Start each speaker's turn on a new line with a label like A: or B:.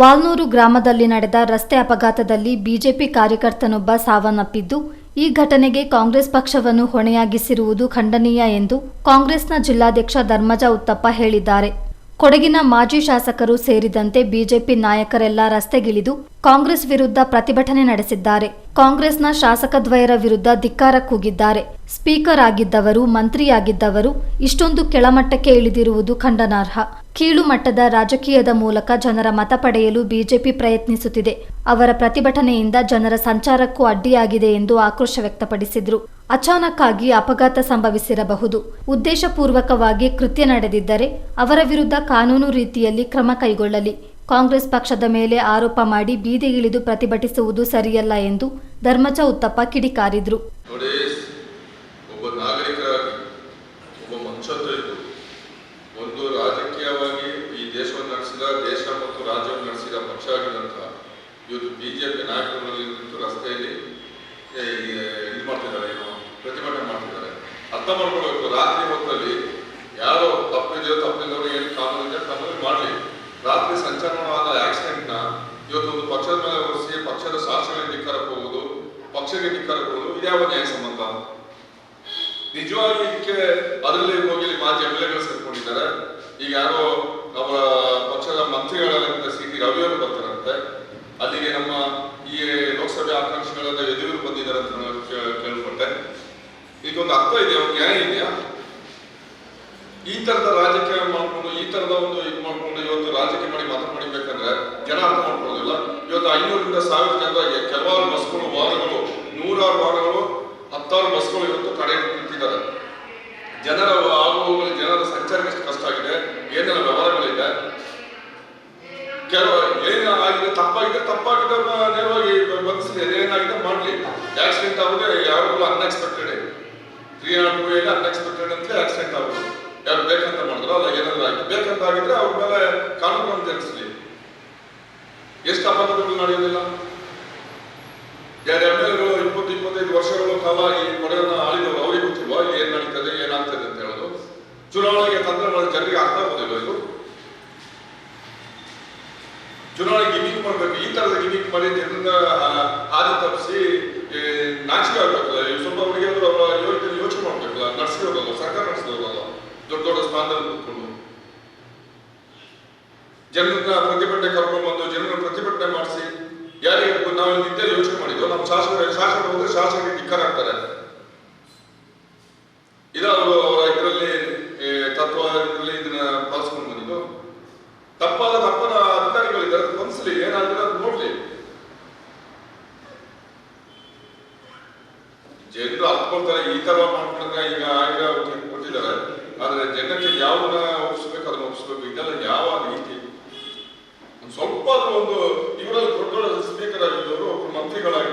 A: ವಾಲ್ನೂರು ಗ್ರಾಮದಲ್ಲಿ ನಡೆದ ರಸ್ತೆ ಅಪಘಾತದಲ್ಲಿ ಬಿಜೆಪಿ ಕಾರ್ಯಕರ್ತನೊಬ್ಬ ಸಾವನ್ನಪ್ಪಿದ್ದು, ಈ ಘಟನೆಗೆ ಕಾಂಗ್ರೆಸ್ ಪಕ್ಷವನ್ನು ಹೊಣೆಯಾಗಿಸಿರುವುದು ಖಂಡನೀಯ ಎಂದು ಕಾಂಗ್ರೆಸ್ನ ಜಿಲ್ಲಾಧ್ಯಕ್ಷ ಧರ್ಮಜ ಉತ್ತಪ್ಪ ಹೇಳಿದ್ದಾರೆ. ಕೊಡಗಿನ ಮಾಜಿ ಶಾಸಕರು ಸೇರಿದಂತೆ ಬಿಜೆಪಿ ನಾಯಕರೆಲ್ಲ ರಸ್ತೆಗಿಳಿದು ಕಾಂಗ್ರೆಸ್ ವಿರುದ್ಧ ಪ್ರತಿಭಟನೆ ನಡೆಸಿದ್ದಾರೆ. ಕಾಂಗ್ರೆಸ್ನ ಶಾಸಕದ್ವಯರ ವಿರುದ್ಧ ಧಿಕ್ಕಾರ ಕೂಗಿದ್ದಾರೆ. ಸ್ಪೀಕರ್ ಆಗಿದ್ದವರು, ಮಂತ್ರಿಯಾಗಿದ್ದವರು, ಇಷ್ಟೊಂದು ಕೆಳಮಟ್ಟಕ್ಕೆ ಇಳಿದಿರುವುದು ಖಂಡನಾರ್ಹ. ಕೀಳು ಮಟ್ಟದ ರಾಜಕೀಯದ ಮೂಲಕ ಜನರ ಮತ ಪಡೆಯಲು ಬಿಜೆಪಿ ಪ್ರಯತ್ನಿಸುತ್ತಿದೆ. ಅವರ ಪ್ರತಿಭಟನೆಯಿಂದ ಜನರ ಸಂಚಾರಕ್ಕೂ ಅಡ್ಡಿಯಾಗಿದೆ ಎಂದು ಆಕ್ರೋಶ ವ್ಯಕ್ತಪಡಿಸಿದ್ರು. ಅಚಾನಕ್ ಆಗಿ ಅಪಘಾತ ಸಂಭವಿಸಿರಬಹುದು. ಉದ್ದೇಶಪೂರ್ವಕವಾಗಿ ಕೃತ್ಯ ನಡೆದಿದ್ದರೆ ಅವರ ವಿರುದ್ಧ ಕಾನೂನು ರೀತಿಯಲ್ಲಿ ಕ್ರಮ ಕೈಗೊಳ್ಳಲಿ. ಕಾಂಗ್ರೆಸ್ ಪಕ್ಷದ ಮೇಲೆ ಆರೋಪ ಮಾಡಿ ಬೀದಿಗಿಳಿದು ಪ್ರತಿಭಟಿಸುವುದು ಸರಿಯಲ್ಲ ಎಂದು ಧರ್ಮಜ ಉತ್ತಪ್ಪ ಕಿಡಿಕಾರಿದ್ರು.
B: ಒಂದು ರಸ್ತೆಯಲ್ಲಿ ಇದು ಮಾಡ್ತಿದ್ದಾರೆ ಪ್ರತಿಭಟನೆ ಮಾಡ್ತಿದ್ದಾರೆ. ಅರ್ಥ ಮಾಡ್ಕೊಳ್ಬೇಕು. ರಾತ್ರಿ ಹೊತ್ತಲ್ಲಿ ಯಾರೋ ತಪ್ಪಿದೆಯೋ ತಪ್ಪಿದವರು ಏನು ಕಾನೂನು ಇದೆ, ಕಾನೂನು ಮಾಡಲಿ. ರಾತ್ರಿ ಸಂಚಲನವಾದ ಆಕ್ಸಿಡೆಂಟ್ನ ಇವತ್ತೊಂದು ಪಕ್ಷದ ಮೇಲೆ ಹೊರಿಸಿ ಪಕ್ಷದ ಶಾಸಕರಿಗೆ ಧಿಕ್ಕಾರ ಹೋಗುವುದು ಪಕ್ಷಕ್ಕೆ ಧಿಕ್ಕಾರ ಹೋಗುವುದು ಇದ್ಯಾವ ನ್ಯಾಯ ಸಂಬಂಧ. ನಿಜವಾಗಿ ಇದಕ್ಕೆ ಅದರಲ್ಲಿ ಹೋಗಿ ಮಾಜಿ ಎಂ ಎಲ್ ಎಗಳು ಸೇರ್ಕೊಂಡಿದ್ದಾರೆ. ಈಗ ಯಾರೋ ಅವರ ಪಕ್ಷದ ಮಂತ್ರಿಗಳಾದಂತ ಸಿ ಟಿ ರವಿಯವರು ಬರ್ತಾರಂತೆ. ಅಲ್ಲಿಗೆ ನಮ್ಮ ಈ ಲೋಕಸಭೆ ಆಕಾಂಕ್ಷಿಗಳಾದ ಎದುರು ಬಂದಿದ್ದಾರೆ ಅಂತ ಕೇಳ್ಪಟ್ಟೆ. ಇದಕ್ಕೊಂದು ಅರ್ಥ ಇದೆ ಒಂದು ನ್ಯಾಯ ಇದೆಯಾ? ಈ ತರದ ರಾಜಕೀಯ ಮಾಡ್ಕೊಂಡು, ಈ ತರದ ಒಂದು ಇದು ಮಾಡ್ಕೊಂಡು ಇವತ್ತು ರಾಜಕೀಯ ಮಾಡಿ ಮತ ಪಡಿಬೇಕಂದ್ರೆ ಜನ ಅರ್ಥ ಮಾಡ್ಕೊಳ್ಳೋದಿಲ್ಲ. ಇವತ್ತು ಐನೂರಿಂದ ಸಾವಿರ ಜನ ಕೆಲವಾರು ಬಸ್ಗಳು, ವಾಹನಗಳು, ನೂರಾರು ವಾಹನಗಳು, ಹತ್ತಾರು ಬಸ್ಗಳು ಇವತ್ತು ಕಡೆ ನಿಂತಿದ್ದಾರೆ. ಜನರ ಆಗುವಲ್ಲಿ ಜನರ ಸಂಚಾರಕ್ಕೆ ಎಷ್ಟು ಕಷ್ಟ ಆಗಿದೆ. ಏನೆಲ್ಲ ವ್ಯವಹಾರಗಳಿದೆ? ಕೆಲವು ಏನಾಗಿದೆ ತಪ್ಪಾಗಿದೆ ತಪ್ಪಾಗಿದೆ ನೇರವಾಗಿ ಬಂದಿಸಿದೆ ಏನಾಗಿದೆ ಮಾಡಲಿ. ಆಕ್ಸಿಡೆಂಟ್ ಆಗುದೇ ಯಾವಾಗಲೂ ಅನ್ಎಕ್ಸ್ಪೆಕ್ಟೆಡ್ ತ್ರೀ ನಾಟ್ ಅನ್ಎಕ್ಸ್ಪೆಕ್ಟೆಡ್ ಅಂತ ಆಕ್ಸಿಡೆಂಟ್ ಆಗೋದು ಯಾರು ಬೇಕಂತ ಮಾಡಿದ್ರು ಅಲ್ಲ ಏನಾದ್ರು ಆಗಿ ಬೇಕಂತ ಆಗಿದ್ರೆ ಅವ್ರ ಮೇಲೆ ಕಾನೂನು ಜರುಗಿಸಲಿ ಎಷ್ಟು ಅಪಘಾತಗಳು ನಡೆಯೋದಿಲ್ಲ? ಎರಡು ಎಮ್ಮೆಲ್ಗಳು ಇಪ್ಪತ್ತು, ಇಪ್ಪತ್ತೈದು ವರ್ಷಗಳ ಕಾಲ ಈ ಕೊಡೆಯನ್ನ ಆಳಿದವರು ಅವ್ರಿಗೆ ಗೊತ್ತಿಲ್ವಾ? ಏನ್ ನಡೀತದೆ ಏನಾಗ್ತದೆ ಅಂತ ಹೇಳೋದು. ಚುನಾವಣೆಗೆ ತಂತ್ರಗಳು ಜನರಿಗೆ ಅರ್ಥ ಆಗೋದಿಲ್ಲ ಇದು? ಚುನಾವಣೆ ಗಿಮಿಕ್ ಮಾಡ್ಬೇಕು, ಈ ತರದ ಗಿಮಿಕ್ ಮಾಡಿ ಆದ ಹಾದಿ ತಪ್ಪಿಸಿ ನಾಚಿಕೆ ಆಗ್ಬೇಕು ಸ್ವಲ್ಪ ಅವರಿಗೆ ಅವರ ಮಾಡ್ಬೇಕಲ್ಲ ಹೋಗಲ್ಲ ಸರ್ಕಾರ ನಡೆಸಿದವರಲ್ಲ ದೊಡ್ಡ ದೊಡ್ಡ ಸ್ಥಾನದಲ್ಲಿ ಕೂತ್ಕೊಂಡು ಜನರನ್ನ ಪ್ರತಿಭಟನೆ ಕರ್ಕೊಂಡು ಬಂದು ಜನರನ್ನ ಪ್ರತಿಭಟನೆ ಮಾಡಿಸಿ, ಯಾರಿಗೆ ನಾವು ನಿತ್ಯ ಯೋಚನೆ ಮಾಡಿದ್ವು. ನಮ್ಮ ಶಾಸಕ ಶಾಸಕರು ಹೋದ್ರೆ ಶಾಸಕರಿಗೆ ಧಿಕ್ಕಾರ ಆಗ್ತಾರೆ ಇದು ಅವರು ಅವರ ಇದರಲ್ಲಿ ತತ್ವ ಇದನ್ನ ಪಾಲಿಸ್ಕೊಂಡು ಬಂದಿದ್ದು. ತಪ್ಪಾದ ತಪ್ಪನ ಅಧಿಕಾರಿಗಳಿದ್ದಾರೆ. ಗಮನಿಸಲಿ ಏನಾಗಿದೆ ಜನರು ಹಾಕ್ಕೊಳ್ತಾರೆ ಈ ತರ ಮಾಡ್ಕೊಂಡ್ರೆ ಈಗ ಈಗ ಕೊಟ್ಟಿದ್ದಾರೆ. ಆದ್ರೆ ಜನಕ್ಕೆ ಯಾವನ್ನ ಒಪ್ಪಿಸ್ಬೇಕು, ಅದನ್ನ ಒಪ್ಪಿಸ್ಬೇಕು, ಇದೆಲ್ಲ ಯಾವ ರೀತಿ? ಸ್ವಲ್ಪ ಒಂದು ಇವರಲ್ಲಿ ದೊಡ್ಡ ದೊಡ್ಡ ಸ್ಪೀಕರ್ ಆಗಿದ್ದವರು ಒಬ್ಬರು ಮಂತ್ರಿಗಳಾಗಿ